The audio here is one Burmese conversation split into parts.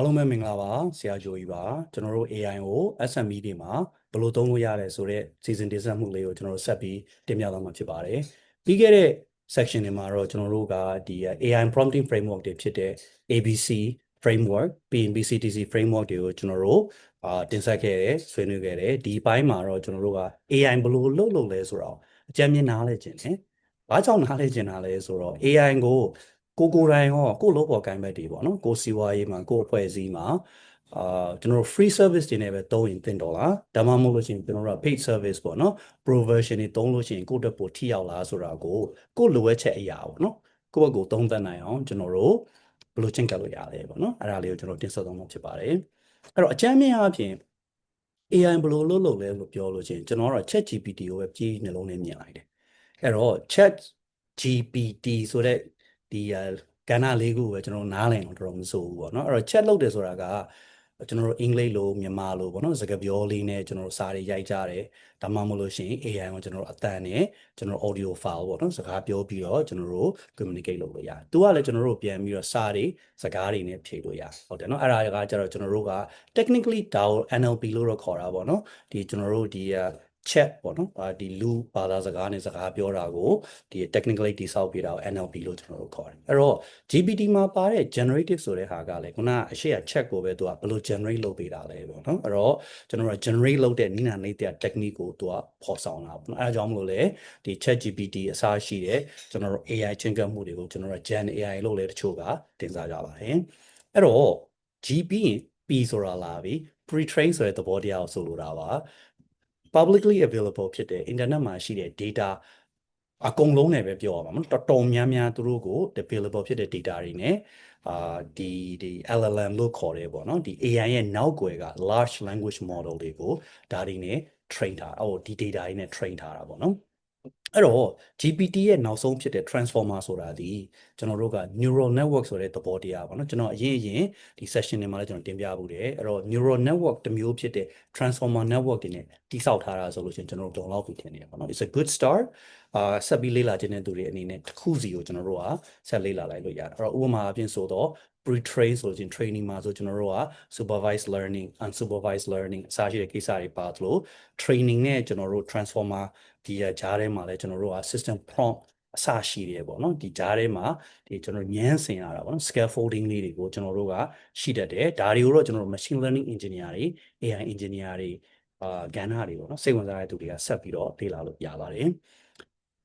အားလုံးပဲမင်္ဂလာပါဆရာဂျိုကြီးပါကျွန်တော်တို့ AI ကို SME တွေမှာဘယ်လိုသုံးလို့ရလဲဆိုတော့စီစဉ်တင်ဆက်မှုလေးကိုကျွန်တော်တို့ဆက်ပြီးတင်ပြသွားမှာဖြစ်ပါတယ်ပြီးခဲ့တဲ့ section တွေမှာတော့ကျွန်တော်တို့ကဒီ AI prompting framework တွေဖြစ်တဲ့ ABC framework ပြီးရင် BCTC framework တွေကိုကျွန်တော်တို့အာတင်ဆက်ခဲ့တယ်ဆွေးနွေးခဲ့တယ်ဒီဘိုင်းမှာတော့ကျွန်တော်တို့က AI ဘယ်လိုလုပ်လို့လဲဆိုတော့အကြမ်းမြင်နားလဲခြင်းတယ်ဘာကြောင့်နားလဲခြင်းတာလဲဆိုတော့ AI ကို ကိုကိုယ်တိုင်ရောကိုလို့ပေါ်ကိုင်ဘက်တွေပေါ့နော်ကိုစီဝါရေးမှာကိုအဖွဲ့အစည်းမှာအာကျွန်တော်တို့ free service တွေနဲ့ပဲသုံးရင်တင်တော်လားဒါမှမဟုတ်လို့ရှိရင်ကျွန်တော်တို့ paid service ပေါ့နော် provision တွေသုံးလို့ရှိရင်ကိုယ့်တက်ပိုထိရောက်လားဆိုတာကိုကိုလိုအပ်ချက်အရာပေါ့နော်ကိုယ့်ဘက်ကိုသုံးသပ်နိုင်အောင်ကျွန်တော်တို့ဘယ်လိုချင်းကပ်လို့ရလဲပေါ့နော်အဲ့ဒါလေးကိုကျွန်တော်တင်ဆက်သွားမှာဖြစ်ပါတယ်အဲ့တော့အကြမ်းမြင်အပြင် AI ဘယ်လိုလုပ်လို့လဲလို့ပြောလို့ချင်းကျွန်တော်ကတော့ Chat GPT ကိုပဲကြီးနှလုံးနဲ့မြင်လိုက်တယ်အဲ့တော့ Chat GPT ဆိုတဲ့ ဒီကဏ္ဍလေးခုပဲကျွန်တော်နားလည်တော့တော်တော်မစိုးဘူးပေါ့နော်အဲ့တော့ chat လုပ်တယ်ဆိုတာကကျွန်တော်တို့အင်္ဂလိပ်လိုမြန်မာလိုပေါ့နော်စကားပြောလေးနဲ့ကျွန်တော်တို့စာတွေရိုက်ကြတယ်ဒါမှမဟုတ်လို့ရှိရင် AI ကိုကျွန်တော်တို့အသံနဲ့ကျွန်တော် audio file ပေါ့နော်စကားပြောပြီးတော့ကျွန်တော်တို့ communicate လုပ်လို့ရတယ်။သူကလည်းကျွန်တော်တို့ပြန်ပြီးတော့စာတွေစကားတွေနဲ့ဖြေလို့ရတယ်။ဟုတ်တယ်နော်အဲ့ဒါကကျတော့ကျွန်တော်တို့က technically DAO NLP လို့တော့ခေါ်တာပေါ့နော်။ဒီကျွန်တော်တို့ဒီ chat ပေါ့နော်အာဒီလူဘာသာစကားနဲ့စကားပြောတာကိုဒီ technically တိဆောက်ပြတာကို NLP လို့ကျွန်တော်တို့ခေါ်တယ်အဲ့တော့ GPT မှာပါတဲ့ generative ဆိုတဲ့ဟာကလည်းခုနအရှိရ chat ကိုပဲသူကဘယ်လို generate လုပ်ပေးတာလဲပေါ့နော်အဲ့တော့ကျွန်တော်တို့ generate လုပ်တဲ့နိနာနေတဲ့ technique ကိုသူကဖော်ဆောင်တာပေါ့နော်အဲဒါကြောင့်မလို့လေဒီ chat GPT အစားရှိတဲ့ကျွန်တော်တို့ AI ချင်းကပ်မှုတွေကိုကျွန်တော်တို့ Gen AI လို့လည်းတချို့ကတင်စားကြပါတယ်အဲ့တော့ G ပြီးရင် P ဆိုတာလာပြီ pre-train ဆိုတဲ့သဘောတရားကိုဆိုလိုတာပါ publicly available ဖြစ်တဲ့ internet မှာရှိတဲ့ data အကုန်လုံးနဲ့ပဲပြောရမှာမနော်တော်တော်များများသူတို့ကို available ဖြစ်တဲ့ data တွေနဲ့အာဒီဒီ LLM လို့ခေါ်တယ်ပေါ့နော်ဒီ AI ရဲ့နောက်ွယ်က large language model တွေကိုဒါတွေနဲ့ train ထားဟိုဒီ data တွေနဲ့ train ထားတာပေါ့နော် အဲ့တော့ GPT ရဲ့နောက်ဆုံးဖြစ်တဲ့ transformer ဆိုတာဒီကျွန်တော်တို့က neural network ဆိုတဲ့သဘောတရားပေါ့နော်ကျွန်တော်အရင်အရင်ဒီ session တွေမှာလည်းကျွန်တော်တင်ပြဖို့တယ်အဲ့တော့ neural network တစ်မျိုးဖြစ်တဲ့ transformer network တွေနဲ့တိစောက်ထားတာဆိုလို့ရှိရင်ကျွန်တော်တို့လုံလောက်ပြီထင်နေတယ်ပေါ့နော် it's a good start အာဆက်ပြီးလေ့လာခြင်းတဲ့သူတွေအနေနဲ့တစ်ခုစီကိုကျွန်တော်တို့ကဆက်လေ့လာလိုက်လို့ရတယ်အဲ့တော့ဥပမာအပြင်ဆိုတော့ pre-train ဆိုရင် training မှာဆိုကျွန်တော်တို့က supervised learning unsupervised learning အစားရှိတဲ့ကိစ္စတွေပါသလို training နဲ့ကျွန်တော်တို့ transformer ဒီကြားထဲမှာလည်းကျွန်တော်တို့က system prompt အစရှိတယ်ပေါ့နော်ဒီကြားထဲမှာဒီကျွန်တော်ညမ်းဆင်ရတာပေါ့နော် scaffolding လေးတွေကိုကျွန်တော်တို့ကရှိတတ်တယ်ဒါတွေကိုတော့ကျွန်တော်တို့ machine learning engineer တွေ AI engineer တွေအာကဏ္ဍတွေပေါ့နော်စိတ်ဝင်စားတဲ့သူတွေကဆက်ပြီးတော့လေ့လာလို့ရပါတယ်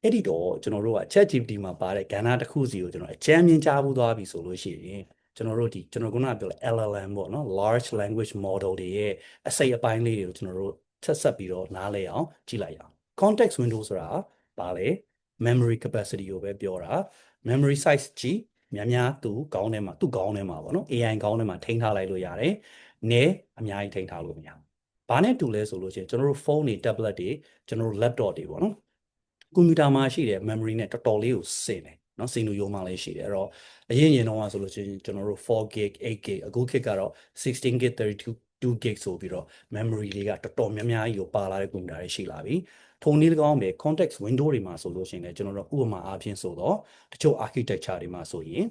အဲ့ဒီတော့ကျွန်တော်တို့က ChatGPT မှာပါတဲ့ကဏ္ဍတစ်ခုစီကိုကျွန်တော်အကြမ်းမြင်ကြားဘူးသွားပြီဆိုလို့ရှိရင်ကျွန်တော်တို့ဒီကျွန်တော်ခုနကပြောတဲ့ LLM ပေါ့နော် large language model တွေရဲ့အစိတ်အပိုင်းလေးတွေကိုကျွန်တော်တို့ဆက်ဆက်ပြီးတော့နားလည်အောင်ကြည့်လိုက်ရအောင် context window ဆိုတာဘာလဲ memory capacity ကိုပဲပြောတာ memory size ကြီးများများသူကောင်းထဲမှာသူကောင်းထဲမှာပေါ့နော် AI ကောင်းထဲမှာထိန်းထားလိုက်လို့ရတယ်။နဲအများကြီးထိန်းထားလို့မရဘူး။ဘာနဲ့တူလဲဆိုလို့ရှိရင်ကျွန်တော်တို့ဖုန်းတွေ tablet တွေကျွန်တော်တို့ laptop တွေပေါ့နော်။ကွန်ပျူတာမှာရှိတဲ့ memory နဲ့တော်တော်လေးကိုစင်တယ်နော်စင်လူယုံမှလည်းရှိတယ်အဲ့တော့အရင်ရင်တော့ဆိုလို့ရှိရင်ကျွန်တော်တို့ 4GB 8GB အခုခေတ်ကတော့ 16GB 32 2GB ဆိုပြီးတော့ memory တွေကတော်တော်များများကြီးကိုပါလာတဲ့ကွန်ပျူတာတွေရှိလာပြီထုံနည်း၎င်းပဲ context window တွေမှာဆိုလို့ရှိရင်လည်းကျွန်တော်တို့ဥပမာအားဖြင့်ဆိုတော့တချို့ architecture တွေမှာဆိုရင်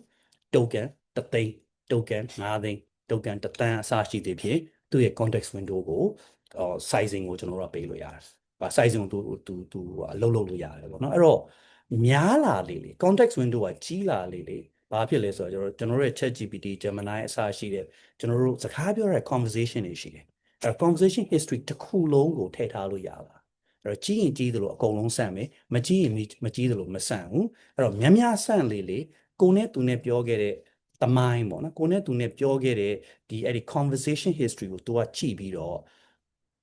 token တသိန်း token 5သိန်း token တသန်းအစရှိသည်ဖြင့်သူ့ရဲ့ context window ကို sizing ကိုကျွန်တော်တို့ပေးလို့ရတယ်။ဗာ sizing ကိုသူသူသူအလုပ်လုပ်လို့ရတယ်ပေါ့နော်။အဲ့တော့များလာလေလေ context window ကကြီးလာလေလေ ဘာဖြစ်လဲဆိုတော့ကျွန်တော်တို့ရဲ့ Chat GPT Gemini အစရှိတဲ့ကျွန်တော်တို့စကားပြောတဲ့ conversation တွေရှိတယ်။အဲ conversation history တစ်ခုလုံးကိုထည့်ထားလို့ရတာ။အဲ့တော့ကြီးရင်ကြီးသလိုအကုန်လုံးဆန့်မယ်မကြီးရင်မကြီးသလိုမဆန့်ဘူး။အဲ့တော့များများဆန့်လေလေကိုနဲ့သူနဲ့ပြောခဲ့တဲ့တမိုင်းပေါ့နော်ကိုနဲ့သူနဲ့ပြောခဲ့တဲ့ဒီအဲ့ဒီ conversation history ကိုသူကကြည့်ပြီးတော့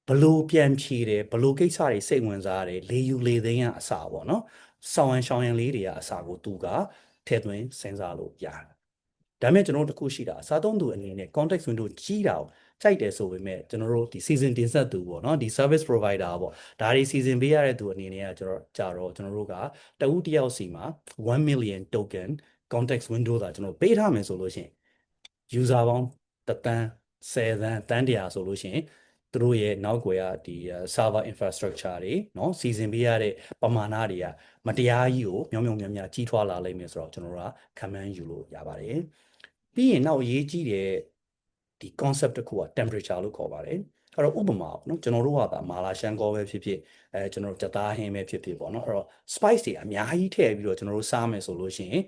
ဘလို့ပြန်ဖြေတယ်ဘလို့ကိစ္စတွေစိတ်ဝင်စားတယ်လေယူလေသိန်းကအစာပေါ့နော်ဆောင်းရန်ရှောင်းရန်လေးတွေကအစာကိုသူက ထည့်သွင်းစဉ်းစားလို့ရတယ်ဒါပေမဲ့ကျွန်တော်တို့တခုရှိတာအစားသုံးသူအနေနဲ့ context window ကြီးတာကိုကြိုက်တယ်ဆိုပေမဲ့ကျွန်တော်တို့ဒီ season တင်ဆက်သူပေါ့နော်ဒီ service provider ပေါ့ဒါတွေ season ပေးရတဲ့သူအနေနဲ့ကကျွန်တော်ကြတော့ကျွန်တော်တို့ကတဦးတယောက်စီမှာ1 million token context window သာကျွန်တော်ပေးထားမယ်ဆိုလို့ရှိရင် user ပေါင်းတသန်း10သန်းတန်းတရာဆိုလို့ရှိရင် သူတို့ရဲ့နောက်ကွယ်ကဒီ server infrastructure တွေနော်စီစဉ်ပေးရတဲ့ပမာဏတွေကမတရားကြီးကိုမျောမျောများများကြီးထွားလာလိမ့်မယ်ဆိုတော့ကျွန်တော်တို့က command ယူလို့ရပါတယ်ပြီးရင်နောက်အရေးကြီးတဲ့ဒီ concept တစ်ခုက temperature လို့ခေါ်ပါတယ်အဲ့တော့ဥပမာပေါ့နော်ကျွန်တော်တို့ကဒါမာလာရှန်ကောပဲဖြစ်ဖြစ်အဲကျွန်တော်တို့ကြသားဟင်းပဲဖြစ်ဖြစ်ပေါ့နော်အဲ့တော့ spice တွေအများကြီးထည့်ပြီးတော့ကျွန်တော်တို့စားမယ်ဆိုလို့ရှိရင်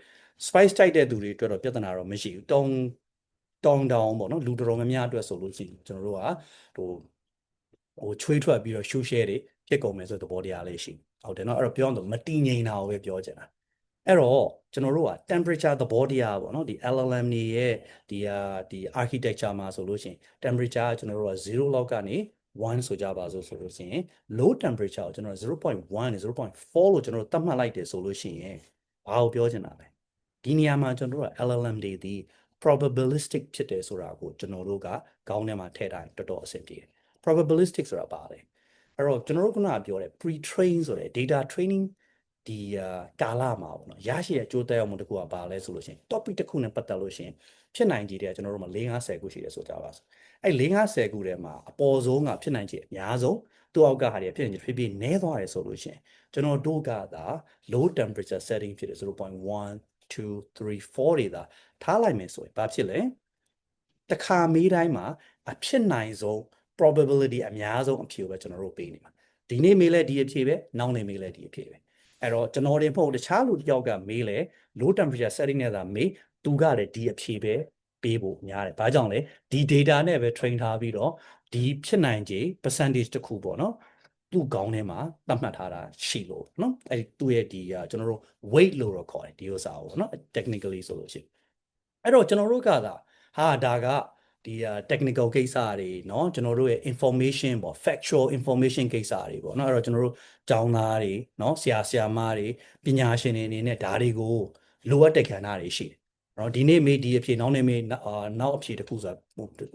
spice တိုက်တဲ့သူတွေအတွက်တော့ပြဿနာတော့မရှိဘူးတုံတောင်းတောင်းပေါ့နော်လူတော်တော်များများအတွက်ဆိုလို့ရှိရင်ကျွန်တော်တို့ကဟို ဟိုချွေးထွက်ပြီးတော့ show share တွေဖြစ်ကုန်မယ်ဆိုတဲ့သဘောတရားလေးရှိဟုတ်တယ်နော်အဲ့တော့ပြောတော့မတည်ငြိမ်တာကိုပဲပြောချင်တာအဲ့တော့ကျွန်တော်တို့က temperature သဘောတရားပေါ့နော်ဒီ LLM နေရဲ့ဒီဟာဒီ architecture မှာဆိုလို့ရှိရင် temperature ကကျွန်တော်တို့က0လောက်ကနေ1ဆိုကြပါစို့ဆိုလို့ရှိရင် low temperature ကိုကျွန်တော်0.1နဲ့0.4လို့ကျွန်တော်တို့သတ်မှတ်လိုက်တယ်ဆိုလို့ရှိရင်ဘာကိုပြောချင်တာလဲဒီနေရာမှာကျွန်တော်တို့က LLM တွေဒီ probabilistic ဖြစ်တယ်ဆိုတာကိုကျွန်တော်တို့ကခေါင်းထဲမှာထည့်ထားရင်တော်တော်အဆင်ပြေတယ် probabilistic ဆိုတာပါလေအဲ့တော့ကျွန်တော်တို့ခုနကပြောတဲ့ pre train ဆိုတဲ့ data training ဒီကာလမှာပေါ့နော်ရရှိတဲ့ကြိုးတက်ရောက်မှုတစ်ခုကဘာလဲဆိုလို့ရှိရင် topic တစ်ခုနဲ့ပတ်သက်လို့ရှိရင်ဖြစ်နိုင်ခြေတဲ့ကျွန်တော်တို့မှာ450ခုရှိတယ်ဆိုကြပါစို့အဲ့450ခုထဲမှာအပေါ်ဆုံးကဖြစ်နိုင်ခြေအများဆုံးသူ့အောက်ကဟာတွေဖြစ်နိုင်ခြေဖြည်းဖြည်းနည်းသွားတယ်ဆိုလို့ရှိရင်ကျွန်တော်တို့ကသာ low temperature setting ဖြစ်တယ်0.1 2 3 4တွေသာထားလိုက်မယ်ဆိုရင်ဘာဖြစ်လဲတစ်ခါမေးတိုင်းမှာအဖြစ်နိုင်ဆုံး probability အများဆုံးအဖြေကိုပဲကျွန်တော်တို့ပေးနေမှာဒီနေ့မေးလဲဒီအဖြေပဲနောက်နေ့မေးလဲဒီအဖြေပဲအဲ့တော့ကျွန်တော်တင်မဟုတ်တခြားလူတစ်ယောက်ကမေးလဲ low temperature setting နဲ့သာမေးသူကလည်းဒီအဖြေပဲပေးဖို့များတယ်။ဘာကြောင့်လဲဒီ data နဲ့ပဲ train ထားပြီးတော့ဒီဖြစ်နိုင်ခြေ percentage တစ်ခုပေါ့နော်သူ့ခေါင်းထဲမှာသတ်မှတ်ထားတာရှိလို့နော်အဲ့ဒီသူ့ရဲ့ဒီကျွန်တော်တို့ weight လို့တော့ခေါ်တယ်ဒီဥစ္စာကိုနော် technically ဆိုလို့ရှိရင်အဲ့တော့ကျွန်တော်တို့ကသာဟာဒါက ဒီ technical ကိစ္စတွေเนาะကျွန်တော်တို့ရဲ့ information ပေါ့ factual information ကိစ္စတွေပေါ့เนาะအဲ့တော့ကျွန်တော်တို့ကျောင်းသားတွေเนาะဆရာဆရာမတွေပညာရှင်တွေအနေနဲ့ဒါတွေကိုလိုအပ်တဲ့ကဏ္ဍတွေရှိတယ်เนาะဒီနေ့မေးဒီအဖြစ်နောက်နေ့မေးနောက်အဖြစ်တစ်ခုဆို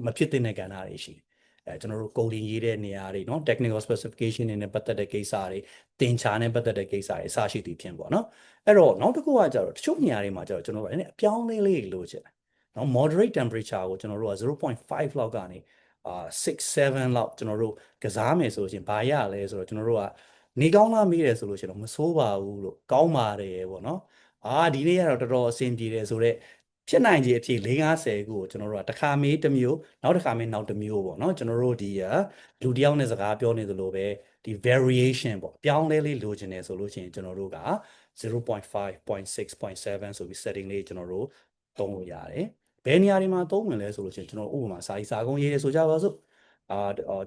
မဖြစ်တဲ့ကဏ္ဍတွေရှိတယ်အဲကျွန်တော်တို့ coding ရေးတဲ့နေရာတွေเนาะ technical specification တွေနဲ့ပတ်သက်တဲ့ကိစ္စတွေသင်ချာနဲ့ပတ်သက်တဲ့ကိစ္စတွေအစရှိသည်ဖြင့်ပေါ့เนาะအဲ့တော့နောက်တစ်ခုကကျတော့တချို့နေရာတွေမှာကျတော့ကျွန်တော်တို့အဲ့အပြောင်းလေးလေးလိုချင်တယ် နော် moderate temperature ကိုကျွန်တော်တို့က0.5လောက်ကနေအာ6 7လောက်ကျွန်တော်တို့ကစားမယ်ဆိုလို့ရှိရင်ဘာရလဲဆိုတော့ကျွန်တော်တို့ကနေကောင်းလားမေးတယ်ဆိုလို့ရှိရင်တော့မဆိုးပါဘူးလို့ကောင်းပါတယ်ပေါ့နော်အာဒီနေ့ကတော့တော်တော်အဆင်ပြေတယ်ဆိုတော့ဖြစ်နိုင်ခြေအဖြစ်450ကိုကျွန်တော်တို့ကတစ်ခါမေးတစ်မျိုးနောက်တစ်ခါမေးနောက်တစ်မျိုးပေါ့နော်ကျွန်တော်တို့ဒီလူတယောက်နဲ့စကားပြောနေသလိုပဲဒီ variation ပေါ့ပြောင်းလဲလေးလိုချင်တယ်ဆိုလို့ရှိရင်ကျွန်တော်တို့က0.5 0.6 0.7ဆိုပြီး setting လေးကျွန်တော်တို့သုံးလို့ရတယ် ဘယ်နေရာတွေမှာသုံးဝင်လဲဆိုလို့ရှိရင်ကျွန်တော်ဥပမာစာရေးစာကုန်းရေးရဆိုကြပါစို့အာ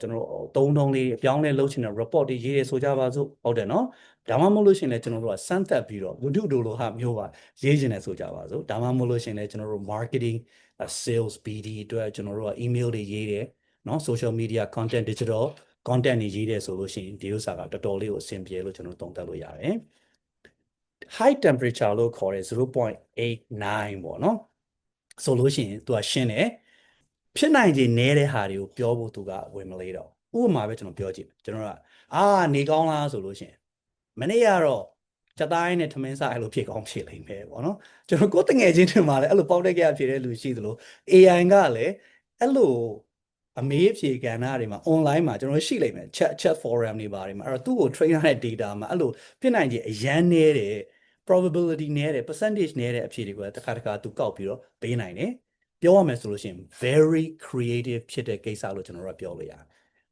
ကျွန်တော်တို့သုံးထုံးလေးအပြောင်းလဲလုပ်ချင်တဲ့ report တွေရေးရဆိုကြပါစို့ဟုတ်တယ်နော်ဒါမှမဟုတ်လို့ရှိရင်လည်းကျွန်တော်တို့ကစမ်းသပ်ပြီးတော့ဝတ္ထုတို့လိုဟာမျိုးပါရေးချင်တယ်ဆိုကြပါစို့ဒါမှမဟုတ်လို့ရှိရင်လည်းကျွန်တော်တို့ marketing sales BD အတွက်ကျွန်တော်တို့က email တွေရေးတယ်နော် social media content digital content တွေရေးတယ်ဆိုလို့ရှိရင်ဒီဥစ္စာကတော်တော်လေးကိုအဆင်ပြေလို့ကျွန်တော်သုံးသပ်လို့ရတယ် high temperature လို့ခေါ်တဲ့0.89ပေါ့နော် ဆိုလို့ရှိရင်သူကရှင်းတယ်ဖြစ်နိုင်ခြေနည်းတဲ့ဟာတွေကိုပြောဖို့သူကဝင်မလေးတော့ဥပမာပဲကျွန်တော်ပြောကြည့်ကျွန်တော်ကအာနေကောင်းလားဆိုလို့ရှိရင်မနေ့ကတော့ကြတိုင်းနဲ့ထမင်းစားအဲ့လိုဖြစ်ကောင်းဖြစ်လိမ့်မယ်ပေါ့နော်ကျွန်တော်ကိုယ်တငယ်ချင်းတွေမှာလည်းအဲ့လိုပေါက်တက်ကရဖြစ်တဲ့လူရှိသလို AI ကလည်းအဲ့လိုအမေးအဖြေကဏ္ဍတွေမှာ online မှာကျွန်တော်ရှိလိမ့်မယ် chat chat forum တွေပါတယ်မှာအဲ့တော့သူ့ကို train ရတဲ့ data မှာအဲ့လိုဖြစ်နိုင်ခြေအရန်နေတယ် probability နည်းတယ် percentage နည်းတဲ့အဖြေတွေကိုတစ်ခါတစ်ခါသူကောက်ပြီးတော့ပေးနိုင်တယ်ပြောရမယ်ဆိုလို့ရှိရင် very creative ဖြစ်တဲ့ကိစ္စလို့ကျွန်တော်တို့ကပြောလို့ရတယ်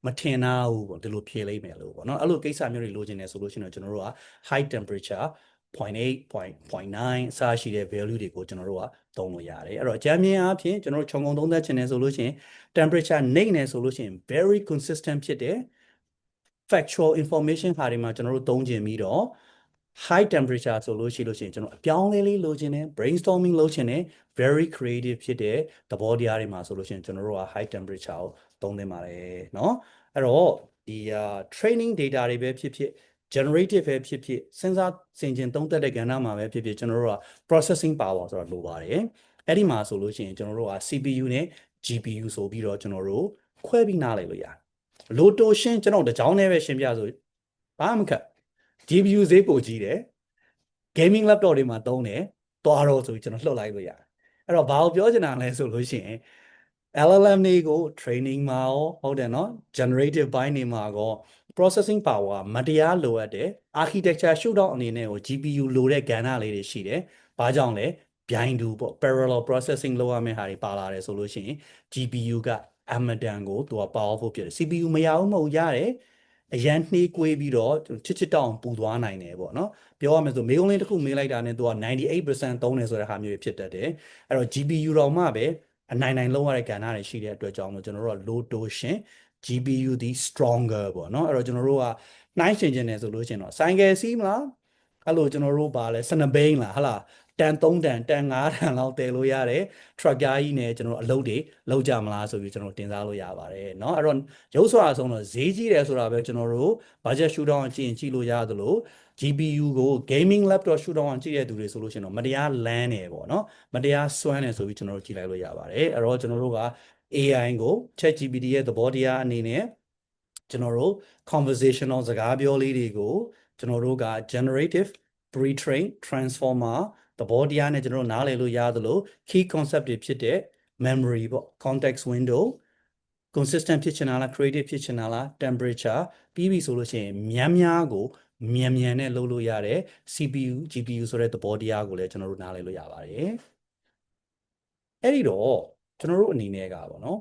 မထင်တာဘူးပေါ့ဒီလိုဖြေလိုက်မယ်လို့ပေါ့နော်အဲ့လိုကိစ္စမျိုးတွေလိုချင်တယ်ဆိုလို့ရှိရင်ကျွန်တော်တို့က high temperature 0.8 0.9အစရှိတဲ့ value တွေကိုကျွန်တော်တို့ကသုံးလို့ရတယ်အဲ့တော့အကြမ်းမြင်အားဖြင့်ကျွန်တော်တို့ခြုံငုံသုံးသပ်ချင်တယ်ဆိုလို့ရှိရင် temperature နှိမ့်နေဆိုလို့ရှိရင် very consistent ဖြစ်တဲ့ factual information ဟာတွေမှာကျွန်တော်တို့သုံးကျင်ပြီးတော့ high temperature ဆိုလို့ရှိလို့ရှိရင်ကျွန်တော်အပြောင်းလဲလေးလိုချင်တယ် brainstorming လုပ်ချင်တယ် very creative ဖြစ်တဲ့သဘောတရားတွေမှာဆိုလို့ရှိရင်ကျွန်တော်တို့က high temperature ကိုသုံးသင့်ပါတယ်เนาะအဲ့တော့ဒီ training data တွေပဲဖြစ်ဖြစ် generative ပဲဖြစ်ဖြစ်စဉ်းစားဆင်ခြင်သုံးသပ်တဲ့ကဏ္ဍမှာပဲဖြစ်ဖြစ်ကျွန်တော်တို့က processing power ဆိုတာလိုပါတယ်အဲ့ဒီမှာဆိုလို့ရှိရင်ကျွန်တော်တို့က CPU နဲ့ GPU ဆိုပြီးတော့ကျွန်တော်တို့ခွဲပြီးနားလည်လို့ရတယ်လိုတိုရှင်းကျွန်တော်တကြောင်းနဲ့ပဲရှင်းပြဆိုဘာမှမခက် GPU ဈေးပိုကြီးတယ် gaming laptop တွေမှာသုံးတယ်သွားတော့ဆိုပြီးကျွန်တော်လှုပ်လိုက်လို့ရတယ်အဲ့တော့ဘာကိုပြောချင်တာလဲဆိုလို့ရှိရင် LLM တွေကို training မှာရောဟုတ်တယ်နော် generative ဘိုင်းနေမှာကော processing power မတရားလိုအပ်တယ် architecture showdown အနေနဲ့ကို GPU လိုတဲ့ကဏ္ဍလေးတွေရှိတယ်။ဘာကြောင့်လဲပြိုင်တူပေါ့ parallel processing လုပ်ရမယ့်ဟာတွေပါလာတယ်ဆိုလို့ရှိရင် GPU ကအမတန်ကိုသူက powerful ဖြစ်တယ် CPU မရဘူးမဟုတ်ရတယ် အရန်နှေးကွေးပြီးတော့ချစ်ချစ်တောင်ပူသွားနိုင်တယ်ပေါ့နော်ပြောရမယ်ဆိုမေးခွန်းလေးတစ်ခုမေးလိုက်တာနဲ့သူက98%သုံးတယ်ဆိုတဲ့ဟာမျိုးဖြစ်တတ်တယ်အဲ့တော့ GPU တော့မှပဲအနိုင်နိုင်လုံးရတဲ့ကဏ္ဍတွေရှိတဲ့အတွက်ကြောင့်မို့ကျွန်တော်တို့က low torsion GPU ဒီ stronger ပေါ့နော်အဲ့တော့ကျွန်တော်တို့ကနှိုင်းရှင်ကျင်တယ်ဆိုလို့ရှိရင်တော့ဆိုင်ကယ်စီးမလား အဲ့လိုကျွန်တော်တို့ပါလဲစနဘိန်းလားဟလာတန်3တန်တန်5တန်လောက်တည်လို့ရတယ် truck ကားကြီးနဲ့ကျွန်တော်အလုပ်တွေလုပ်ကြမလားဆိုပြီးကျွန်တော်တင်စားလို့ရပါတယ်เนาะအဲ့တော့ရုပ်စွာအဆုံးတော့ဈေးကြီးတယ်ဆိုတာပဲကျွန်တော်တို့ budget shoodown ကြည့်ရင်ကြည့်လို့ရသလို GPU ကို gaming laptop shoodown ကြည့်တဲ့သူတွေဆိုလို့ရှိရင်တော့မတရားလန်းနေပေါ့เนาะမတရားစွမ်းနေဆိုပြီးကျွန်တော်တို့ကြည့်လိုက်လို့ရပါတယ်အဲ့တော့ကျွန်တော်တို့က AI ကို ChatGPT ရဲ့သဘောတရားအနေနဲ့ကျွန်တော်တို့ conversational စကားပြောလေးတွေကို ကျွန်တော်တို့က generative pre-train transformer သဘောတရားနဲ့ကျွန်တော်တို့နားလည်လို့ရသလို key concept တွေဖြစ်တဲ့ memory ပေါ့ context window consistent ဖြစ်ချင်တာလား creative ဖြစ်ချင်တာလား temperature ပြီးပြီဆိုလို့ရှိရင်များများကိုမြန်မြန်နဲ့လုပ်လို့ရတဲ့ CPU GPU ဆိုတဲ့သဘောတရားကိုလည်းကျွန်တော်တို့နားလည်လို့ရပါတယ်အဲ့ဒီတော့ကျွန်တော်တို့အနေနဲ့ကပေါ့နော်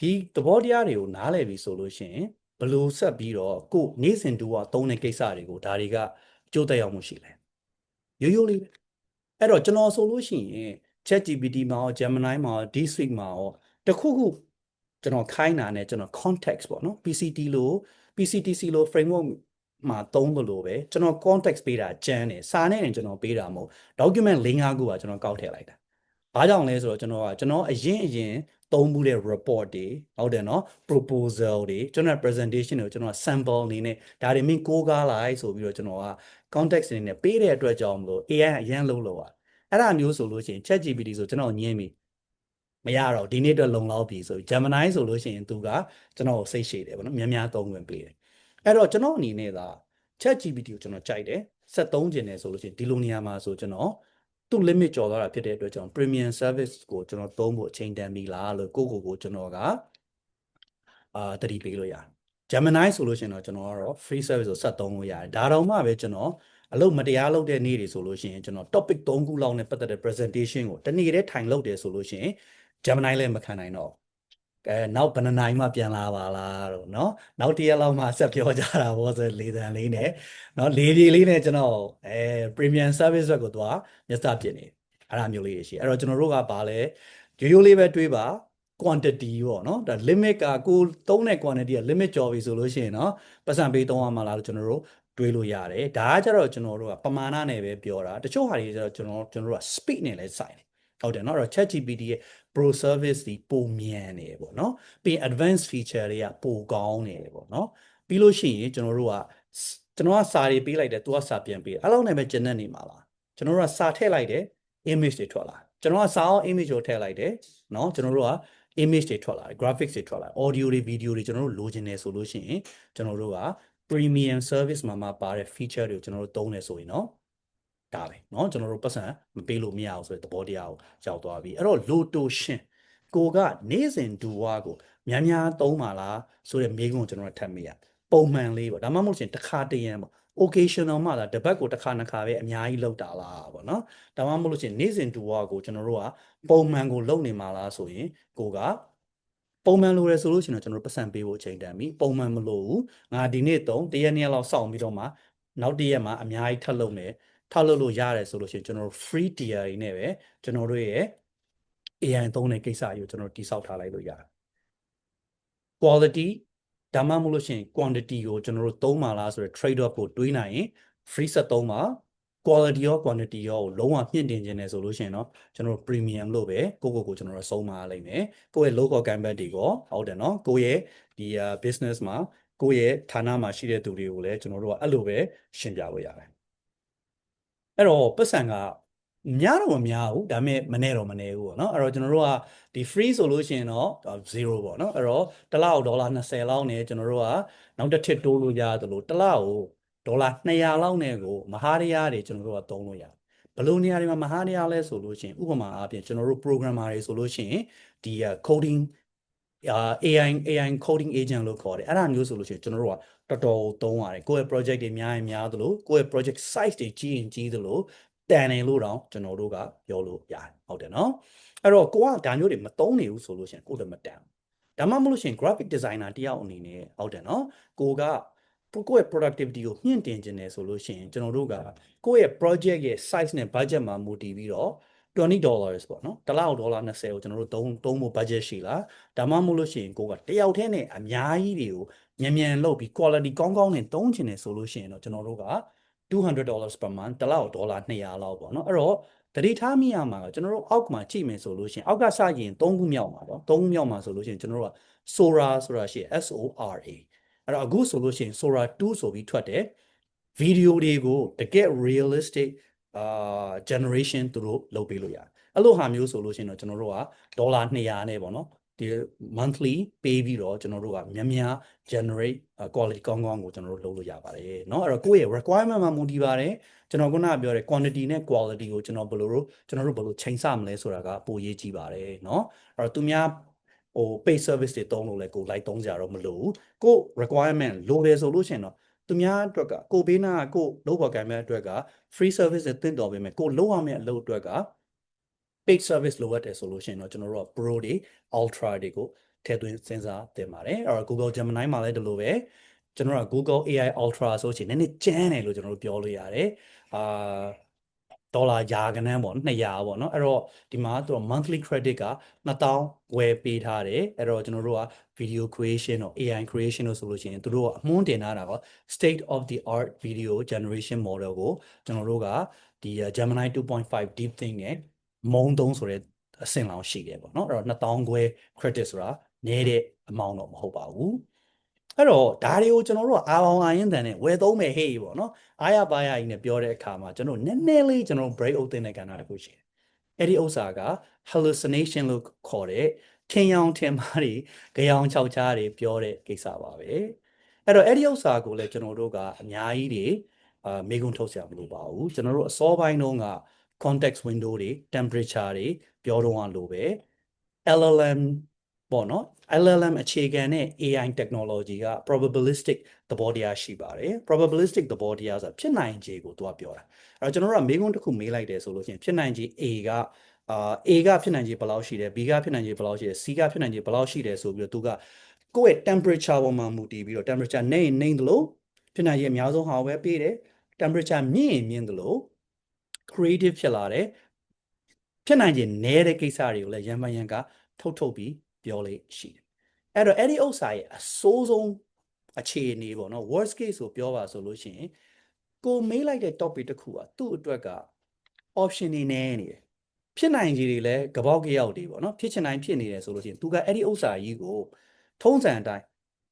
ဒီသဘောတရားတွေကိုနားလည်ပြီဆိုလို့ရှိရင်ဘယ် လိုဆက်ပြီးတော့ကိုနေ့စဉ်တူကသုံးတဲ့ကိစ္စတွေကိုဒါတွေကအကျိုးသက်ရောက်မှုရှိလဲရိုးရိုးလေးပဲအဲ့တော့ကျွန်တော်ဆိုလို့ရှိရင် ChatGPT မှာရော Gemini မှာရော DeepSeek မှာရောတခုခုကျွန်တော်ခိုင်းတာနဲ့ကျွန်တော် context ပေါ့နော် PCT လို့ PCTC လို့ framework မှာသုံးသလိုပဲကျွန်တော် context ပေးတာကျန်းတယ်စာနဲ့ရင်ကျွန်တော်ပေးတာမဟုတ် document ၄၅ခုကကျွန်တော်ကောက်ထည့်လိုက်တာဘာကြောင့်လဲဆိုတော့ကျွန်တော်ကကျွန်တော်အရင်အရင် သုံးမှုတဲ့ report တွေဟုတ်တယ်နော် proposal တွေကျွန်တော် presentation တွေကိုကျွန်တော် sample အနေနဲ့ဒါတွေမင်းကိုးကားလိုက်ဆိုပြီးတော့ကျွန်တော်က context အနေနဲ့ပေးတဲ့အတွက်ကြောင့်မလို့ AI အရင်လုံးလို့อ่ะအဲ့ဒါမျိုးဆိုလို့ရှိရင် ChatGPT ဆိုကျွန်တော်ညင်းပြီမရတော့ဒီနေ့အတွက်လုံလောက်ပြီဆို Gemini ဆိုလို့ရှိရင်သူကကျွန်တော်ကိုစိတ်ရှည်တယ်ဗောနော်များများသုံးဝင်ပေးတယ်အဲ့တော့ကျွန်တော်အနေနဲ့က ChatGPT ကိုကျွန်တော်ကြိုက်တယ်ဆက်သုံးကျင်တယ်ဆိုလို့ရှိရင်ဒီလိုနေရာမှာဆိုကျွန်တော် သူ့ limit ကျော်သွားတာဖြစ်တဲ့အတွက်ကြောင့် premium service ကိုကျွန်တော်သုံးဖို့အချိန်တန်ပြီလားလို့ကိုကိုကိုကျွန်တော်ကအာတတိပေးလို့ရတယ် Gemini ဆိုလို့ရှိရင်တော့ကျွန်တော်ကတော့ free service ကိုဆက်သုံးလို့ရတယ်ဒါတော့မှပဲကျွန်တော်အလုပ်မတရားလုပ်တဲ့နေ့တွေဆိုလို့ရှိရင်ကျွန်တော် topic 3ခုလောက်နဲ့ပတ်သက်တဲ့ presentation ကိုတနေ့တည်းထိုင်လုပ်တယ်ဆိုလို့ရှိရင် Gemini လည်းမခံနိုင်တော့ အဲနောက်ဘယ်နှစ်နိုင်မှပြန်လာပါလားတော့เนาะနောက်တစ်ရက်လောက်မှဆက်ပြောကြတာဘောဆိုလေတန်လေးနဲ့เนาะလေးပြေလေးနဲ့ကျွန်တော်အဲ premium service ဘက်ကိုသွားမျက်စပြစ်နေအဲ့ဒါမျိုးလေးတွေရှိအဲ့တော့ကျွန်တော်တို့ကဘာလဲရိုးရိုးလေးပဲတွေးပါ quantity ပေါ့เนาะဒါ limit ကကိုသုံးတဲ့ quantity က limit ကျော်ပြီဆိုလို့ရှိရင်เนาะပတ်စံပေးသုံးရမှာလားလို့ကျွန်တော်တို့တွေးလို့ရတယ်ဒါကကြတော့ကျွန်တော်တို့ကပမာဏနဲ့ပဲပြောတာတချို့ဟာတွေကျတော့ကျွန်တော်ကျွန်တော်တို့က speed နဲ့လည်းစိုက်တယ် ဟုတ်တယ်เนาะအဲ့တော့ ChatGPT ရဲ့ pro service ဒီပိုမြန်နေပေါ့เนาะပြီး advanced feature တွေကပိုကောင်းနေပေါ့เนาะပြီးလို့ရှိရင်ကျွန်တော်တို့ကကျွန်တော်ကစာတွေပေးလိုက်တယ်သူကစာပြန်ပေးတယ်အဲ့လောက်နဲ့ပဲကျန်တဲ့နေမှာလားကျွန်တော်တို့ကစာထည့်လိုက်တယ် image တွေထွက်လာကျွန်တော်ကစာအောင် image ကိုထည့်လိုက်တယ်เนาะကျွန်တော်တို့က image တွေထွက်လာတယ် graphics တွေထွက်လာတယ် audio တွေ video တွေကျွန်တော်တို့လိုချင်တယ်ဆိုလို့ရှိရင်ကျွန်တော်တို့က premium service မှာမှာပါတဲ့ feature တွေကိုကျွန်တော်တို့သုံးတယ်ဆိုရင်เนาะ ဒါပဲเนาะကျွန်တော်တို့ပတ်စံမပေးလို့မရအောင်ဆိုတဲ့သဘောတရားကိုကြောက်သွားပြီအဲ့တော့ loto ရှင်ကိုကနေ့စဉ်ဒူဝါကိုများများသုံးပါလားဆိုတဲ့မေးခွန်းကိုကျွန်တော်တို့ထပ်မိရပုံမှန်လေးပေါ့ဒါမှမဟုတ်ရှင်တစ်ခါတရံပေါ့ occasional မှသာတပတ်ကိုတစ်ခါနှစ်ခါပဲအများကြီးလောက်တာလားပေါ့နော်ဒါမှမဟုတ်လို့ရှင်နေ့စဉ်ဒူဝါကိုကျွန်တော်တို့ကပုံမှန်ကိုလုပ်နေမှာလားဆိုရင်ကိုကပုံမှန်လိုရဆိုလို့ရှိရင်တော့ကျွန်တော်တို့ပတ်စံပေးဖို့အချိန်တန်ပြီပုံမှန်မလို့ဘူးငါဒီနေ့သုံးတရက်နေ့လောက်စောင့်ပြီးတော့မှနောက်တရက်မှာအများကြီးထပ်လုပ်မယ် ထပ်လုပ်လို့ရတယ်ဆိုလို့ရှိရင်ကျွန်တော်တို့ free tier တွေနဲ့ပဲကျွန်တော်တို့ရဲ့ AI သုံးတဲ့ကိစ္စကြီးကိုကျွန်တော်တိစောက်ထားလိုက်လို့ရတယ် quality ဒါမှမဟုတ်လို့ရှိရင် quantity ကိုကျွန်တော်တို့သုံးပါလားဆိုတဲ့ trade off ကိုတွေးနိုင်ရင် free set သုံးပါ quality ရော quantity ရောကိုလုံးဝမြင့်တင်ခြင်းနဲ့ဆိုလို့ရှိရင်တော့ကျွန်တော်တို့ premium လို့ပဲကိုကိုကိုကျွန်တော်တို့ဆုံးမလိုက်မယ်ကိုယ့်ရဲ့ local campaign တွေကိုဟုတ်တယ်နော်ကိုယ့်ရဲ့ဒီ business မှာကိုယ့်ရဲ့ဌာနမှာရှိတဲ့သူတွေကိုလည်းကျွန်တော်တို့ကအဲ့လိုပဲရှင်းပြလို့ရတယ် အဲ့တော့ပတ်စံကများတော့မများဘူးဒါပေမဲ့မနေတော့မနေဘူးပေါ့နော်အဲ့တော့ကျွန်တော်တို့ကဒီ free ဆိုလို့ရှိရင်တော့0ပေါ့နော်အဲ့တော့တစ်လကိုဒေါ်လာ20လောက်နဲ့ကျွန်တော်တို့ကနောက်တစ်ထစ်တိုးလို့ရတယ်လို့တစ်လကိုဒေါ်လာ200လောက်နဲ့ကိုမဟာတရားတွေကျွန်တော်တို့ကသုံးလို့ရတယ်ဘယ်လိုနေရာတွေမှာမဟာတရားလဲဆိုလို့ရှိရင်ဥပမာအားဖြင့်ကျွန်တော်တို့ programmer တွေဆိုလို့ရှိရင်ဒီ coding အာ AI AI coding agent လို့ခေါ်တယ်အဲ့ဒါမျိုးဆိုလို့ရှိရင်ကျွန်တော်တို့က တော်တော်သုံးရတယ်ကိုယ့်ရဲ့ project တွေများရင်များသလိုကိုယ့်ရဲ့ project size တွေကြီးရင်ကြီးသလိုတန်တယ်လို့တော့ကျွန်တော်တို့ကပြောလို့ရတယ်ဟုတ်တယ်နော်အဲ့တော့ကိုကဒါမျိုးတွေမသုံးနေဘူးဆိုလို့ရှိရင်ကိုယ်လည်းမတန်ဘူးဒါမှမဟုတ်လို့ရှိရင် graphic designer တယောက်အနေနဲ့ဟုတ်တယ်နော်ကိုကကိုယ့်ရဲ့ productivity ကိုမြင့်တင်ခြင်းတယ်ဆိုလို့ရှိရင်ကျွန်တော်တို့ကကိုယ့်ရဲ့ project ရဲ့ size နဲ့ budget မှာမူတည်ပြီးတော့20 dollars ပေါ့နော်တစ်လောက်ဒေါ်လာ20ကိုကျွန်တော်တို့သုံးသုံးဖို့ budget ရှိလားဒါမှမဟုတ်လို့ရှိရင်ကိုကတယောက်တည်းနဲ့အများကြီးတွေကို မြန်မြန်လုပ်ပြီး quality ကောင်းကောင်းနဲ့သုံးချင်တယ်ဆိုလို့ရှိရင်တော့ကျွန်တော်တို့က200 dollars per month တစ်လောက်ဒေါ်လာ200လောက်ပေါ့နော်အဲ့တော့တတိထားမိရမှာကကျွန်တော်တို့အောက်မှာကြည့်မယ်ဆိုလို့ရှိရင်အောက်ကစရင်3ခုမြောက်မှာပေါ့3ခုမြောက်မှာဆိုလို့ရှိရင်ကျွန်တော်တို့က Sora ဆိုတာရှိ S O R A အဲ့တော့အခုဆိုလို့ရှိရင် Sora 2ဆိုပြီးထွက်တယ်ဗီဒီယိုတွေကိုတကယ် realistic အာ generation သူတို့လုပ်ပေးလို့ရတယ်အဲ့လိုဟာမျိုးဆိုလို့ရှိရင်တော့ကျွန်တော်တို့ကဒေါ်လာ200နဲ့ပေါ့နော် ဒီ monthly ပေးပြီးတော့ကျွန်တော်တို့ကများများ generate quality ကောင်းကောင်းကိုကျွန်တော်တို့လုပ်လို့ရပါတယ်เนาะအဲ့တော့ကိုယ့်ရဲ့ requirement မှာမူတည်ပါတယ်ကျွန်တော်ခုနကပြောတဲ့ quantity နဲ့ quality ကိုကျွန်တော်ဘယ်လိုလို့ကျွန်တော်တို့ဘယ်လိုချိန်ဆမလဲဆိုတာကပိုရေးကြည့်ပါတယ်เนาะအဲ့တော့သူများဟို pay service တွေတုံးလို့လဲကိုလိုက်တုံးကြတော့မလို့ကို requirement လိုတယ်ဆိုလို့ရှိရင်တော့သူများအတွက်ကကိုဘေးနာကကိုလုပ်ပေါ်ကံမဲ့အတွက်က free service တွေတင်တော်ပေးမယ်ကိုလုပ်ရမယ့်အလုပ်အတွက်က paid service လိုအပ်တယ်ဆိုလို့ရှိရင်တော့ကျွန်တော်တို့က pro တွေ ultra တွေကိုထည့်သွင်းစဉ်းစားတင်ပါတယ်အဲ့တော့ Google Gemini မှာလည်းဒီလိုပဲကျွန်တော်တို့က Google AI Ultra ဆိုချင်နည်းနည်းကျန်းတယ်လို့ကျွန်တော်တို့ပြောလို့ရတယ်အာဒေါ်လာရာကနန်းပေါ့200ပေါ့နော်အဲ့တော့ဒီမှာသူတို့ monthly credit က2000ဝယ်ပေးထားတယ်အဲ့တော့ကျွန်တော်တို့က video creation တော့ AI creation လို့ဆိုလို့ရှိရင်သူတို့ကအမွှန်းတင်ထားတာပေါ့ state of the art video generation model ကိုကျွန်တော်တို့ကဒီ Gemini 2.5 deep think နဲ့ မုံသုံးဆိုတဲ့အဆင့်လောင်ရှိတယ်ပေါ့နော်အဲ့တော့2000ခွဲ credit ဆိုတာနည်းတဲ့အမောင်းတော့မဟုတ်ပါဘူးအဲ့တော့ဒါတွေကိုကျွန်တော်တို့ကအာအောင်အာရင်တန်နဲ့ဝယ်သုံးမယ်ဟေ့ပေါ့နော်အားရပါရကြီးနဲ့ပြောတဲ့အခါမှာကျွန်တော်နည်းနည်းလေးကျွန်တော် break out တင်တဲ့ကဏ္ဍတစ်ခုရှိတယ်အဲ့ဒီဥစ္စာက hallucination လို့ခေါ်တဲ့ထင်ယောင်ထင်မှားတွေကြောင်ချောက်ချားတွေပြောတဲ့ကိစ္စပါပဲအဲ့တော့အဲ့ဒီဥစ္စာကိုလည်းကျွန်တော်တို့ကအများကြီးတွေအာမေကွန်းထုတ်ဆရာမလိုပါဘူးကျွန်တော်တို့အစောပိုင်းတုန်းက context window တွေ temperature တွေပြောတော့အောင်လို့ပဲ LLM ပေါ့နော် LLM အခြေခံတဲ့ AI technology က probabilistic သဘောတရားရှိပါတယ် probabilistic သဘောတရားဆိုတာဖြစ်နိုင်ခြေကိုသူကပြောတာအဲ့တော့ကျွန်တော်တို့ကမေးခွန်းတစ်ခုမေးလိုက်တယ်ဆိုလို့ရှိရင်ဖြစ်နိုင်ခြေ A ကအာ A ကဖြစ်နိုင်ခြေဘယ်လောက်ရှိတယ် B ကဖြစ်နိုင်ခြေဘယ်လောက်ရှိတယ် C ကဖြစ်နိုင်ခြေဘယ်လောက်ရှိတယ်ဆိုပြီးတော့သူကကိုယ့်ရဲ့ temperature ပေါ်မှာမူတည်ပြီးတော့ temperature နေရင်နေသလိုဖြစ်နိုင်ခြေအများဆုံးဟာပဲပေးတယ် temperature မြင့်ရင်မြင့်သလို creative ဖြစ်လာတယ်ဖြစ်နိုင်ခြေနည်းတဲ့ကိစ္စတွေကိုလည်းရံပန်ရံကထုတ်ထုတ်ပြီးပြောလေးရှိတယ်အဲ့တော့အဲ့ဒီဥစ္စာရဲ့အဆိုးဆုံးအခြေအနေပေါ့နော် worst case ကိုပြောပါဆိုလို့ရှိရင်ကိုမေးလိုက်တဲ့ topic တစ်ခုကသူ့အတွက်က option တွေနည်းနေတယ်ဖြစ်နိုင်ခြေတွေလည်းကပောက်ကြောက်တွေပေါ့နော်ဖြစ်ချင်တိုင်းဖြစ်နေတယ်ဆိုလို့ရှိရင်သူကအဲ့ဒီဥစ္စာကြီးကိုထုံးစံအတိုင်း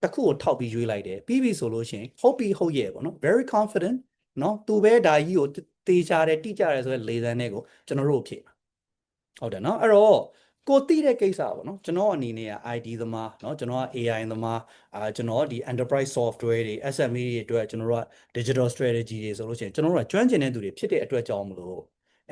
တစ်ခုကိုထောက်ပြီးရွေးလိုက်တယ်ပြီးပြီဆိုလို့ရှိရင်ဟုတ်ပြီဟုတ်ရဲ့ပေါ့နော် very confident နော်သူပဲဒါကြီးကို တေးချတယ်တိကျတယ်ဆိုတဲ့လေသံတွေကိုကျွန်တော်တို့ဖြည့်ဟုတ်တယ်နော်အဲ့တော့ကိုသိတဲ့ကိစ္စပေါ့နော်ကျွန်တော်အနေနဲ့က ID သမားเนาะကျွန်တော်က AI သမားအာကျွန်တော်ဒီ enterprise software တွေ SME တွေအတွက်ကျွန်တော်တို့က digital strategy တွေဆိုလို့ရှိရင်ကျွန်တော်တို့ကကျွမ်းကျင်တဲ့သူတွေဖြစ်တဲ့အတွက်ကြောင့်မလို့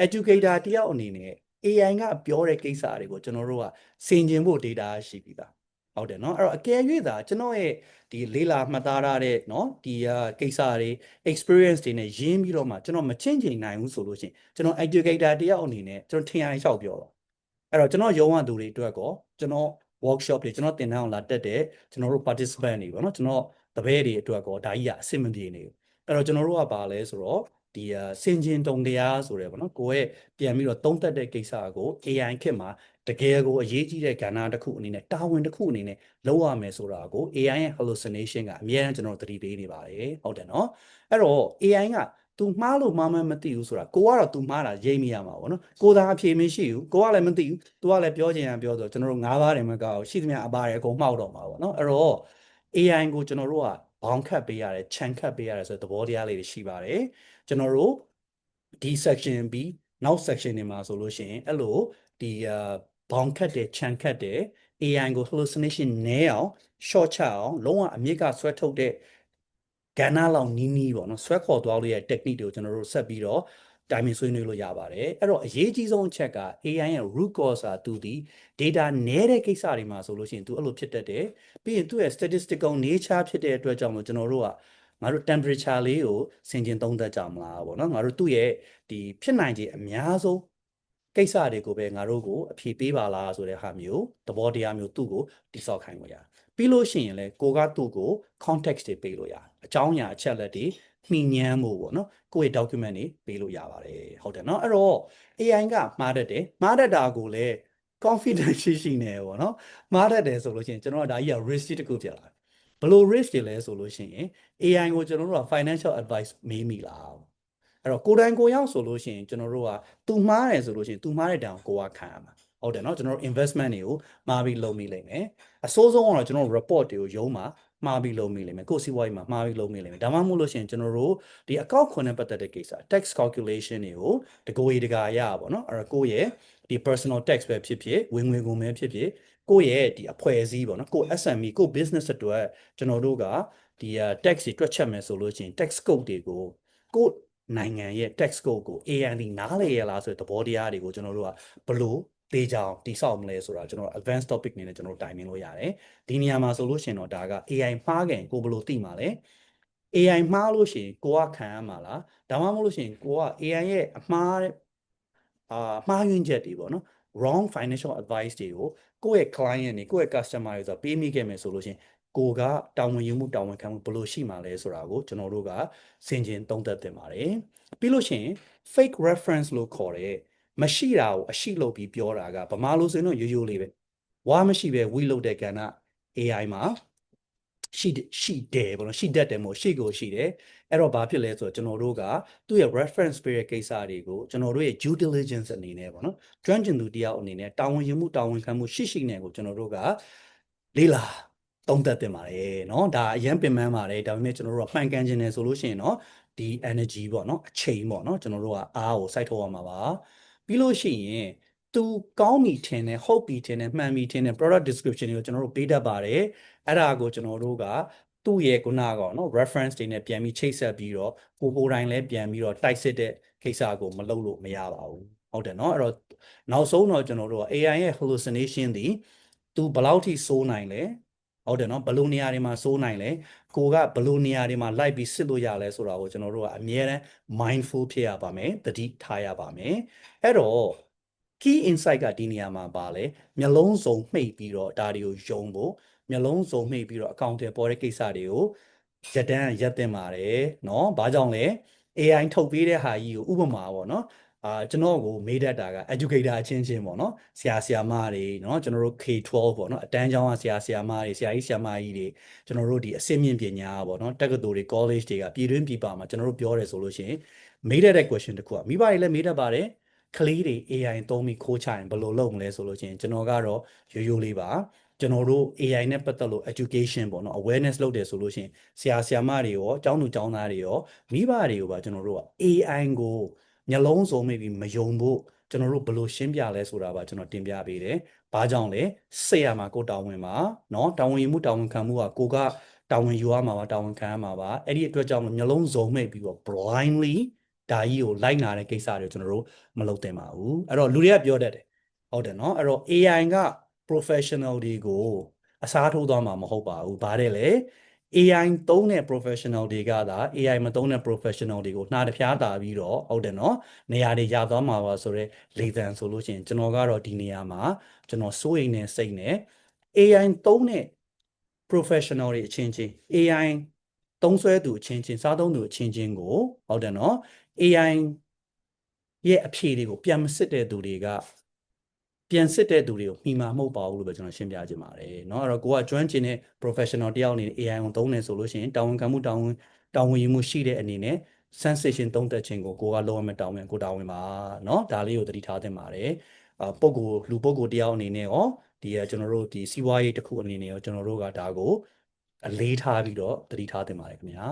educator တယောက်အနေနဲ့ AI ကပြောတဲ့ကိစ္စတွေကိုကျွန်တော်တို့ကစင်ကျင်ဖို့ data ရှိပြီသား ဟုတ်တယ်เนาะအဲ့တော့အကယ်၍သာကျွန်တော်ရဲ့ဒီလေးလာမှတ်သားရတဲ့เนาะဒီကိစ္စတွေ experience တွေနဲ့ရင်းပြီးတော့မှကျွန်တော်မချင့်ချိန်နိုင်ဘူးဆိုလို့ရှိရင်ကျွန်တော် educator တယောက်အနေနဲ့ကျွန်တော်ထင်ရလျှောက်ပြောတော့အဲ့တော့ကျွန်တော်ရုံးဝသူတွေအတွက်ကောကျွန်တော် workshop တွေကျွန်တော်တင်တန်းအောင်လာတက်တဲ့ကျွန်တော်တို့ participant တွေပေါ့နော်ကျွန်တော်တပည့်တွေအတွက်ကောဒါကြီးကအဆင်မပြေနေဘူးအဲ့တော့ကျွန်တော်တို့ကပါလဲဆိုတော့ဒီစင်ဂျင်တုံတရားဆိုရဲပေါ့နော်ကိုယ့်ရဲ့ပြန်ပြီးတော့သုံးသက်တဲ့ကိစ္စကို AI ခေတ်မှာ တကယ်ကိုအရေးကြီးတဲ့ကဏ္ဍတစ်ခုအနေနဲ့တာဝန်တစ်ခုအနေနဲ့လုပ်ရမယ်ဆိုတာကို AI ရဲ့ hallucination ကအများအားကျွန်တော်သတိပေးနေပါတယ်ဟုတ်တယ်နော်အဲ့တော့ AI က तू မှားလို့မှားမှမသိဘူးဆိုတာကိုကတော့ तू မှားတာရိပ်မိရမှာပေါ့နော်ကိုသာအဖြေမရှိဘူးကိုကလည်းမသိဘူး तू ကလည်းပြောချင်ရပြောဆိုကျွန်တော်တို့၅ပါးတယ်မကောက်ရှိသမျှအပါးတယ်အကုန်မှောက်တော့မှာပေါ့နော်အဲ့တော့ AI ကိုကျွန်တော်တို့ကဘောင်ခတ်ပေးရတယ်ခြံခတ်ပေးရတယ်ဆိုတဲ့သဘောတရားလေးတွေရှိပါတယ်ကျွန်တော်တို့ဒီ section ပြီးနောက် section တွေမှာဆိုလို့ရှိရင်အဲ့လိုဒီအာ ဘောင်ခတ်တယ်ခြံခတ်တယ် AI ကို hallucination နည်းအောင် short ချအောင်လုံးဝအမြင့်ကဆွဲထုတ်တဲ့ကဏ္ဍလောက်နီးနီးပေါ့နော်ဆွဲခေါ်သွားလို့ရတဲ့ technique တွေကိုကျွန်တော်တို့ဆက်ပြီးတော့တိုင်ပင်ဆွေးနွေးလို့ရပါတယ်အဲ့တော့အရေးကြီးဆုံးအချက်က AI ရဲ့ root cause ဆိုတာသူဒီ data နည်းတဲ့ကိစ္စတွေမှာဆိုလို့ရှိရင်သူအဲ့လိုဖြစ်တတ်တယ်ပြီးရင်သူ့ရဲ့ statistical nature ဖြစ်တဲ့အတွက်ကြောင့်မို့ကျွန်တော်တို့ကငါတို့ temperature လေးကိုဆင်ခြင်သုံးသပ်ကြမလားပေါ့နော်ငါတို့သူ့ရဲ့ဒီဖြစ်နိုင်ခြေအများဆုံး ကိစ္စတွေကိုပဲငါတို့ကိုအဖြေပေးပါလားဆိုတဲ့ဟာမျိုးသဘောတရားမျိုးသူ့ကိုတိစောက်ခိုင်းလို့ရတယ်ပြီးလို့ရှိရင်လည်းကိုကသူ့ကို context တွေပေးလို့ရတယ်အကြောင်းအရာအချက်လက်တွေမှီညမ်းမှုပေါ့နော်ကိုယ့်ရဲ့ document တွေပေးလို့ရပါတယ်ဟုတ်တယ်နော်အဲ့တော့ AI ကမှားတတ်တယ်မှားတတ်တာကိုလည်း confidence ရှိရှိနေပေါ့နော်မှားတတ်တယ်ဆိုလို့ရှိရင်ကျွန်တော်တို့ဒါကြီးက risk တစ်ခုဖြစ်လာတယ်ဘယ်လို risk တွေလဲဆိုလို့ရှိရင် AI ကိုကျွန်တော်တို့က financial advice မေးမိလား အဲ့တော့ကိုတိုင်ကိုရောက်ဆိုလို့ရှိရင်ကျွန်တော်တို့ကသူမှားတယ်ဆိုလို့ရှိရင်သူမှားတဲ့တန်ကိုကိုကခံရမှာဟုတ်တယ်နော်ကျွန်တော်တို့ investment တွေကိုမှားပြီးလုပ်မိလိမ့်မယ်အစိုးဆုံးကတော့ကျွန်တော်တို့ report တွေကိုရုံးမှာမှားပြီးလုပ်မိလိမ့်မယ်ကိုစီးပွားရေးမှာမှားပြီးလုပ်မိလိမ့်မယ်ဒါမှမဟုတ်လို့ရှိရင်ကျွန်တော်တို့ဒီ account ခွန်နဲ့ပတ်သက်တဲ့ကိစ္စ tax calculation တွေကိုတကိုယ်ရေတကာရပါတော့အဲ့တော့ကိုယ့်ရဲ့ဒီ personal tax ပဲဖြစ်ဖြစ်ဝင်ငွေကုန်ပဲဖြစ်ဖြစ်ကိုယ့်ရဲ့ဒီအဖွဲ့အစည်းပေါ့နော်ကို SME ကို business အတွက်ကျွန်တော်တို့ကဒီ tax တွေတွက်ချက်မယ်ဆိုလို့ရှိရင် tax code တွေကိုကို နိုင်ငံရဲ့ tax code ကို AND နားလေရလားဆိုတဲ့သဘောတရားတွေကိုကျွန်တော်တို့ကဘလို့တေးကြအောင်တိဆောက်မလဲဆိုတာကျွန်တော် advanced topic အနေနဲ့ကျွန်တော်တိုင်ပင်လို့ရတယ်ဒီနေရာမှာဆိုလို့ရှိရင်တော့ဒါက AI မှားခင်ကိုဘလို့သိမှာလဲ AI မှားလို့ရှိရင်ကိုကခံရမှာလားဒါမှမဟုတ်လို့ရှိရင်ကိုက AI ရဲ့အမှားအာမှားယွင်းချက်တွေပေါ့နော် wrong financial advice တွေကိုကိုယ့်ရဲ့ client တွေကိုယ့်ရဲ့ customer တွေဆိုပေးမိခဲ့မယ်ဆိုလို့ရှိရင် ကိုကတာဝန်ယူမှုတာဝန်ခံမှုဘယ်လိုရှိမှာလဲဆိုတာကိုကျွန်တော်တို့ကဆင်ခြင်သုံးသပ်သင့်ပါတယ်ပြီးလို့ရှိရင် fake reference လို့ခေါ်တဲ့မရှိတာကိုအရှိလုပ်ပြီးပြောတာကဗမာလိုဆိုရင်တော့ရိုးရိုးလေးပဲဝါမရှိပဲဝီလုပ်တဲ့ကဏ္ဍ AI မှာရှိရှိတယ်ပေါ့နော်ရှိတတ်တယ်မို့ရှိကိုရှိတယ်အဲ့တော့ဘာဖြစ်လဲဆိုတော့ကျွန်တော်တို့ကသူ့ရဲ့ reference ပေးတဲ့ကိစ္စတွေကိုကျွန်တော်တို့ရဲ့ due diligence အနေနဲ့ပေါ့နော်ကျွမ်းကျင်သူတယောက်အနေနဲ့တာဝန်ယူမှုတာဝန်ခံမှုရှိရှိနဲ့ကိုကျွန်တော်တို့ကလေးလာ သုံးသပ်တင်ပါတယ်เนาะဒါအရင်ပင်ပန်းပါတယ်ဒါပေမဲ့ကျွန်တော်တို့ကမှန်ကန်ခြင်းတယ်ဆိုလို့ရှိရင်เนาะဒီ energy ပေါ့เนาะအချိန်ပေါ့เนาะကျွန်တော်တို့ကအားကိုစိုက်ထုတ်ရမှာပါပြီးလို့ရှိရင်သူကောင်းပြီထင်တယ်ဟုတ်ပြီထင်တယ်မှန်ပြီထင်တယ် product description တွေကိုကျွန်တော်တို့ပေးတတ်ပါတယ်အဲ့ဒါကိုကျွန်တော်တို့ကသူ့ရဲ့ခုနကနော် reference တွေနဲ့ပြန်ပြီးချိတ်ဆက်ပြီးတော့ကိုကိုတိုင်းလည်းပြန်ပြီးတော့တိုက်စစ်တဲ့ကိစ္စကိုမလုပ်လို့မရပါဘူးဟုတ်တယ်နော်အဲ့တော့နောက်ဆုံးတော့ကျွန်တော်တို့က AI ရဲ့ hallucination ဒီသူဘယ်လောက်ထိစိုးနိုင်လဲ ဟုတ်တယ်နော်ဘလို့နေရာတွေမှာစိုးနိုင်လဲကိုကဘလို့နေရာတွေမှာလိုက်ပြီးစစ်လို့ရလဲဆိုတာကိုကျွန်တော်တို့ကအမြဲတမ်း mindful ဖြစ်ရပါမယ်တတိထားရပါမယ်အဲ့တော့ key insight ကဒီနေရာမှာပါလဲမျိုးလုံးစုံမှိတ်ပြီးတော့ဒါတွေကိုယုံဖို့မျိုးလုံးစုံမှိတ်ပြီးတော့အကောင့်တွေပေါ်တဲ့ကိစ္စတွေကိုရတန်းရက်တင်ပါတယ်နော်ဘာကြောင့်လဲ AI ထုတ်ပေးတဲ့ဟာကြီးကိုဥပမာပေါ့နော် အာကျွန်တော်ကိုမေးတတ်တာက educator အချင်းချင်းပေါ့နော်ဆရာဆရာမတွေနော်ကျွန်တော်တို့ K12 ပေါ့နော်အတန်းကျောင်းကဆရာဆရာမတွေဆရာကြီးဆရာမကြီးတွေကျွန်တော်တို့ဒီအဆင့်မြင့်ပညာပေါ့နော်တက္ကသိုလ်တွေ college တွေကပြည်တွင်းပြည်ပမှာကျွန်တော်တို့ပြောတယ်ဆိုလို့ရှိရင်မေးတတ်တဲ့ question တစ်ခုကမိဘတွေလည်းမေးတတ်ပါတယ်ကလေးတွေ AI သုံးပြီးခိုးချရင်ဘယ်လိုလုပ်မလဲဆိုလို့ချင်းကျွန်တော်ကတော့ရိုးရိုးလေးပါကျွန်တော်တို့ AI နဲ့ပတ်သက်လို့ education ပေါ့နော် awareness လုပ်တယ်ဆိုလို့ရှိရင်ဆရာဆရာမတွေရောကျောင်းသူကျောင်းသားတွေရောမိဘတွေကိုပါကျွန်တော်တို့က AI ကို မျက်လုံးစုံမိပြီးမယုံဖို့ကျွန်တော်တို့ဘယ်လိုရှင်းပြလဲဆိုတာပါကျွန်တော်တင်ပြပေးတယ်။ဘာကြောင့်လဲစိတ်ရမှာကိုတာဝန်ပါเนาะတာဝန်ယူမှုတာဝန်ခံမှုကကိုကတာဝန်ယူရမှာပါတာဝန်ခံရမှာပါအဲ့ဒီအတွက်ကြောင့်မျက်လုံးစုံမိပြီးတော့ blindly ဒါကြီးကိုလိုက်နာတဲ့ကိစ္စတွေကျွန်တော်တို့မလုပ်သင့်ပါဘူးအဲ့တော့လူတွေကပြောတတ်တယ်ဟုတ်တယ်နော်အဲ့တော့ AI က professional တွေကိုအစားထိုးသွားမှာမဟုတ်ပါဘူးဗါတယ်လေ AI သုံးတဲ့ professional တွေကသာ AI မသုံးတဲ့ professional တွေကိုနှာတပြားတာပြီးတော့ဟုတ်တယ်နော်နေရာတွေရသွားမှာပါဆိုတော့လေသံဆိုလို့ရှိရင်ကျွန်တော်ကတော့ဒီနေရာမှာကျွန်တော်စိုးရိမ်နေစိတ်နဲ့ AI သုံးတဲ့ professional တွေအချင်းချင်း AI သုံးဆွဲသူအချင်းချင်းစားသုံးသူအချင်းချင်းကိုဟုတ်တယ်နော် AI ရဲ့အဖြေတွေကိုပြန်မစစ်တဲ့သူတွေက ပြန်စစ်တဲ့သူတွေကိုမှီမှာမဟုတ်ပါဘူးလို့ပဲကျွန်တော်ရှင်းပြချင်ပါတယ်เนาะအဲ့တော့ကိုကကျွမ်းကျင်တဲ့ professional တယောက်အနေနဲ့ AI ကိုသုံးနေဆိုလို့ရှိရင်တာဝန်ခံမှုတာဝန်တာဝန်ယူမှုရှိတဲ့အနေနဲ့ sensation သုံးသက်ခြင်းကိုကိုကလောရမယ်တာဝန်ကိုတာဝန်ပါเนาะဒါလေးကိုသတိထားသင့်ပါတယ်အာပုံကိုလူပုံကိုတယောက်အနေနဲ့ရောဒီကျွန်တော်တို့ဒီစီးပွားရေးတစ်ခုအနေနဲ့ရောကျွန်တော်တို့ကဒါကိုအလေးထားပြီးတော့သတိထားသင့်ပါတယ်ခင်ဗျာ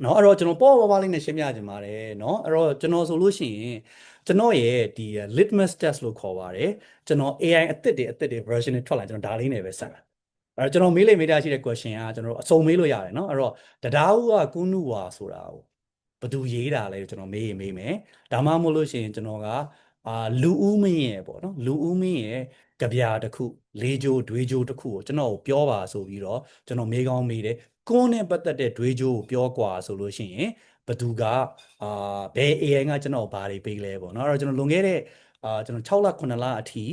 เนาะအဲ့တော့ကျွန်တော်ပေါ့ပါပါလေးနဲ့ရှင်းပြချင်ပါတယ်เนาะအဲ့တော့ကျွန်တော်ဆိုလို့ရှိရင် ကျွန်တော်ရဲ့ဒီ litmus test လို့ခေါ်ပါတယ်ကျွန်တော် AI အသစ်တွေအသစ်တွေ version တွေထွက်လာကျွန်တော်ဒါလေးနဲ့ပဲဆက်တာအဲ့တော့ကျွန်တော်မေးလိုက်မေးတာရှိတဲ့ question ကကျွန်တော်အစုံမေးလို့ရတယ်เนาะအဲ့တော့တရားဦးကကုနုဝါဆိုတာကိုဘယ်သူရေးတာလဲကျွန်တော်မေးရင်မေးမယ်ဒါမှမဟုတ်လို့ရှိရင်ကျွန်တော်ကအာလူဦးမင်းရဲ့ပေါ့နော်လူဦးမင်းရဲ့ကြပြာတစ်ခုလေးကြိုးဒွေးကြိုးတစ်ခုကိုကျွန်တော်ကိုပြောပါဆိုပြီးတော့ကျွန်တော်မေးကောင်းမေးတယ် ကိုယ်နဲ့ပတ်သက်တဲ့တွေးကြိုးကိုပြောกว่าဆိုလို့ရှိရင် ဘသူကအာဘယ် AI ကကျွန်တော်ဘာတွေပေးလဲပေါ့နော်အဲ့တော့ကျွန်တော်လွန်ခဲ့တဲ့အာကျွန်တော်6လ9လအထိ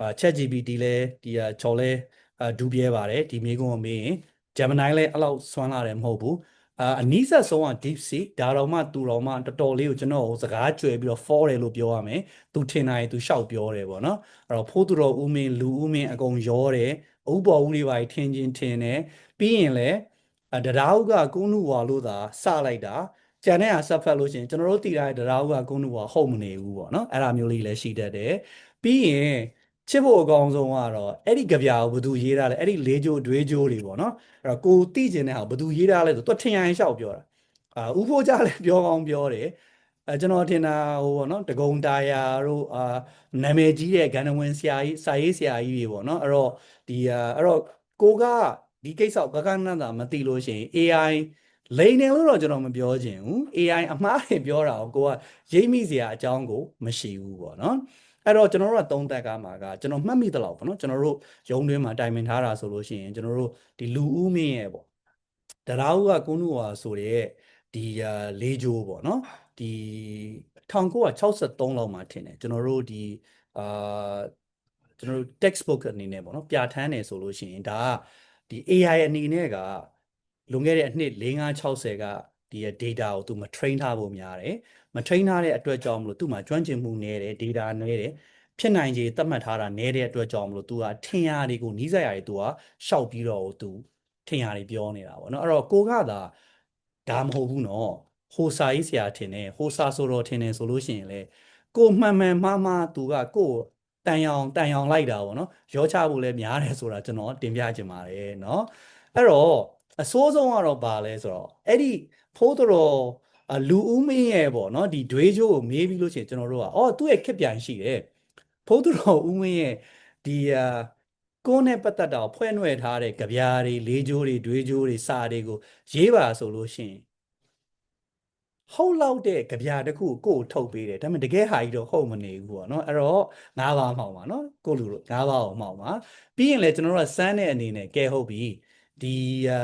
အာ ChatGPT လဲဒီဟာချော်လဲအဒူပြဲပါတယ်ဒီမေးခွန်းကိုမေးရင် Gemini လဲအဲ့လောက်စွမ်းလာတယ်မဟုတ်ဘူးအာအနီးဆက်ဆုံးက deep sea ဒါတော့မှသူတော်မှတော်တော်လေးကိုကျွန်တော်စကားကြွယ်ပြီးတော့ for တယ်လို့ပြောရမယ်သူထင်တာရင်သူရှောက်ပြောတယ်ပေါ့နော်အဲ့တော့ဖိုးသူတော်ဦးမင်းလူဦးမင်းအကုန်ရောတယ်ဥပ္ပေါ်ဦးတွေပါထင်ချင်းထင်တယ်ပြီးရင်လဲတရားဥကကုနုဝါလို့သာစလိုက်တာ ကျန်တဲ့ဟာဆက်ဖက်လို့ရှိရင်ကျွန်တော်တို့တည်ထားတဲ့တရားဥကကုန်းနုဝါဟုတ်မနေဘူးပေါ့နော်အဲ့ဒါမျိုးလေးလည်းရှိတတ်တယ်ပြီးရင်ချစ်ဖို့အကောင်းဆုံးကတော့အဲ့ဒီကြပြာကိုဘယ်သူရေးထားလဲအဲ့ဒီလေးကြိုးတွေးကြိုးတွေပေါ့နော်အဲ့တော့ကိုသိကျင်တဲ့ဟာဘယ်သူရေးထားလဲဆိုသူထင်ရရင်ရှောက်ပြောတာအာဥဖို့ကြလည်းပြောကောင်းပြောတယ်အဲကျွန်တော်ထင်တာဟိုပေါ့နော်တကုံတာယာတို့အာနာမည်ကြီးတဲ့ဂန္ဓဝင်ဆရာကြီးစာရေးဆရာကြီးတွေပေါ့နော်အဲ့တော့ဒီအာအဲ့တော့ကိုကဒီကိစ္စကိုကကနန္တာမသိလို့ရှိရင် AI လိန်တယ်လို့တော့ကျွန်တော်မပြောချင်ဘူး AI အမှားတွေပြောတာကိုကိုကရိပ်မိစရာအကြောင်းကိုမရှိဘူးပေါ့နော်အဲ့တော့ကျွန်တော်တို့ကသုံးသပ်ကားမှာကကျွန်တော်မှတ်မိသလောက်ပေါ့နော်ကျွန်တော်တို့ရုံးတွင်းမှာတိုင်ပင်ထားတာဆိုလို့ရှိရင်ကျွန်တော်တို့ဒီလူဦးမင်းရဲ့ပေါ့တရားဦးကကုန်းနုဝါဆိုတဲ့ဒီလေးဂျိုးပေါ့နော်ဒီ1963လောက်မှာထင်တယ်ကျွန်တော်တို့ဒီအာကျွန်တော်တို့ textbook အနေနဲ့ပေါ့နော်ပြဋ္ဌာန်းနေဆိုလို့ရှိရင်ဒါကဒီ AI အနေနဲ့က လွန်ခဲ့တဲ့အနှစ်4560ကဒီ data ကိုသူမ train ထားဖို့များတယ်မ train ထားတဲ့အတွက်ကြောင့်မလို့သူ့မှာကျွမ်းကျင်မှုနည်းတယ် data နည်းတယ်ဖြစ်နိုင်ခြေသတ်မှတ်ထားတာနည်းတဲ့အတွက်ကြောင့်မလို့ तू ကထင်ရတွေကိုနီးစပ်ရတွေ तू ကရှောက်ပြီးတော့ तू ထင်ရတွေပြောနေတာပေါ့နော်အဲ့တော့ကိုကသာဒါမဟုတ်ဘူးနော်ဟိုစာရေးဆရာထင်တယ်ဟိုစာဆိုတော့ထင်တယ်ဆိုလို့ရှိရင်လေကိုမှန်မှန်မှားမှား तू ကကိုတန်ရောင်တန်ရောင်လိုက်တာပေါ့နော်ရောချဖို့လည်းများတယ်ဆိုတာကျွန်တော်တင်ပြချင်ပါတယ်နော်အဲ့တော့ အစိုးဆုံးကတော့ဘာလဲဆိုတော့အဲ့ဒီဖိုးတော်လူဦးမင်းရဲ့ပေါ့နော်ဒီဒွေးချိုးကိုမေးပြီးလို့ရှိရင်ကျွန်တော်တို့ကအော်သူ့ရဲ့ခက်ပြန်ရှိတယ်ဖိုးတော်ဦးမင်းရဲ့ဒီအာကိုယ်နဲ့ပတ်သက်တာကိုဖွဲ့နှွယ်ထားတဲ့ကြပြားတွေလေးချိုးတွေဒွေးချိုးတွေစာတွေကိုရေးပါဆိုလို့ရှိရင်ဟုတ်လောက်တဲ့ကြပြတစ်ခုကိုကိုထုတ်ပေးတယ်ဒါပေမဲ့တကယ်ဟာကြီးတော့ဟုတ်မနေဘူးပေါ့နော်အဲ့တော့ငါးပါးမှောက်ပါနော်ကိုလူတို့ငါးပါးအောင်မှောက်ပါပြီးရင်လည်းကျွန်တော်တို့ကစမ်းတဲ့အနေနဲ့ကဲဟုတ်ပြီ ဒီအာ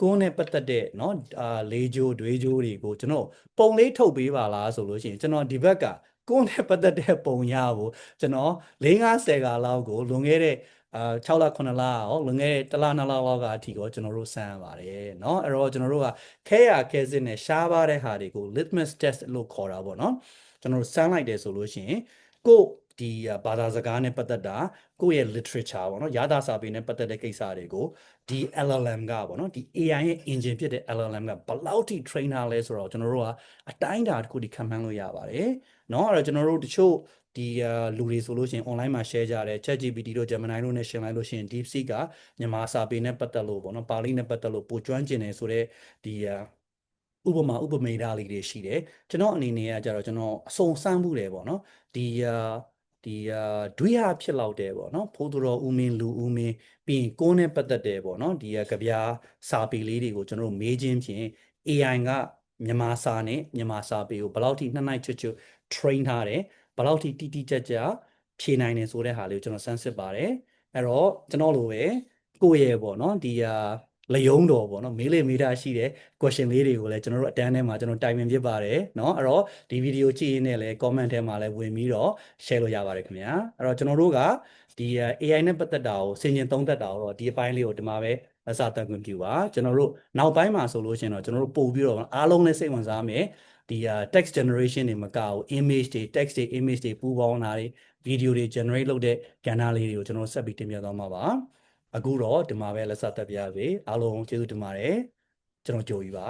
ကိုယ်နဲ့ပတ်သက်တဲ့เนาะအာလေးဂျိုးဒွေးဂျိုးတွေကိုကျွန်တော်ပုံလေးထုတ်ပေးပါလားဆိုလို့ရှိရင်ကျွန်တော်ဒီဘက်ကကိုယ်နဲ့ပတ်သက်တဲ့ပုံရဖို့ကျွန်တော်၄50ကာလောက်ကိုလွန်ခဲ့တဲ့အာ6လ9လရောလွန်ခဲ့တဲ့1လ2လလောက်ကအထိကိုကျွန်တော်တို့စမ်းရပါတယ်เนาะအဲ့တော့ကျွန်တော်တို့ကခဲရခဲစစ်နဲ့ရှားပါတဲ့ဟာတွေကို litmus test လို့ခေါ်တာပေါ့เนาะကျွန်တော်တို့စမ်းလိုက်တယ်ဆိုလို့ရှိရင်ကို ဒီဘာသာစကားနဲ့ပတ်သက်တာကိုယ့်ရဲ့ literature ပေါ့နော်ရတာစာပေနဲ့ပတ်သက်တဲ့ကိစ္စတွေကိုဒီ LLM ကပေါ့နော်ဒီ AI ရဲ့ engine ဖြစ်တဲ့ LLM ကဘယ်လောက်ထိ trainer လဲဆိုတော့ကျွန်တော်တို့ကအတိုင်းအတာတစ်ခုဒီခံမှန်းလို့ရပါတယ်เนาะအဲ့တော့ကျွန်တော်တို့တချို့ဒီလူတွေဆိုလို့ရှိရင် online မှာ share ကြတယ် ChatGPT တို့ Gemini တို့နဲ့ share လိုက်လို့ရှိရင် DeepSeek ကမြန်မာစာပေနဲ့ပတ်သက်လို့ပေါ့နော်ပါဠိနဲ့ပတ်သက်လို့ပိုကျွမ်းကျင်တယ်ဆိုတော့ဒီဥပမာဥပမေဓာလေးတွေရှိတယ်ကျွန်တော်အနေနဲ့ကကြတော့ကျွန်တော်အစုံစမ်းမှုတယ်ပေါ့နော်ဒီ ဒီအာဒွိဟဖြစ်လောက်တယ်ပေါ့နော်ဖိုးတော်ဦးမင်းလူဦးမင်းပြီးရင်ကိုးနဲ့ပတ်သက်တယ်ပေါ့နော်ဒီကဗျာစာပေလေးတွေကိုကျွန်တော်တို့မေးခြင်းဖြင့် AI ကမြန်မာစာနဲ့မြန်မာစာပေကိုဘယ်လောက်ထိနှစ်နိုင်ချွတ်ချွတ် train ထားတယ်ဘယ်လောက်ထိတိတိကျကျဖြေနိုင်တယ်ဆိုတဲ့ဟာလေးကိုကျွန်တော်စမ်းစစ်ပါတယ်အဲ့တော့ကျွန်တော်လိုပဲကိုယ့်ရဲ့ပေါ့နော်ဒီအာ လယုံတော်ပေါ့နော်မေးလေမေးတာရှိတဲ့ question လေးတွေကိုလည်းကျွန်တော်တို့အတန်းထဲမှာကျွန်တော်တိုင်ပင်ဖြစ်ပါတယ်เนาะအဲ့တော့ဒီဗီဒီယိုကြည့်ရင်းနဲ့လည်း comment ထဲမှာလည်းဝင်ပြီးတော့ share လို့ရပါတယ်ခင်ဗျာအဲ့တော့ကျွန်တော်တို့ကဒီ AI နဲ့ပတ်သက်တာကိုစင်ကျင်သုံးသပ်တာတော့ဒီအပိုင်းလေးကိုဒီမှာပဲအစတန်ခွင့်ပြုပါကျွန်တော်တို့နောက်ပိုင်းမှာဆိုလို့ရှိရင်တော့ကျွန်တော်တို့ပို့ပြီးတော့အားလုံးလည်းစိတ်ဝင်စားမယ်ဒီ text generation တွေမကဘူး image တွေ text တွေ image တွေပူပေါင်းတာတွေ video တွေ generate လုပ်တဲ့ကဏ္ဍလေးတွေကိုကျွန်တော်ဆက်ပြီးတင်ပြသွားမှာပါ အခုတော့ဒီမှာပဲလက်ဆက်တက်ပြရစေအားလုံးကျေးဇူးတင်ပါတယ်ကျွန်တော်ကြိုပြီးပါ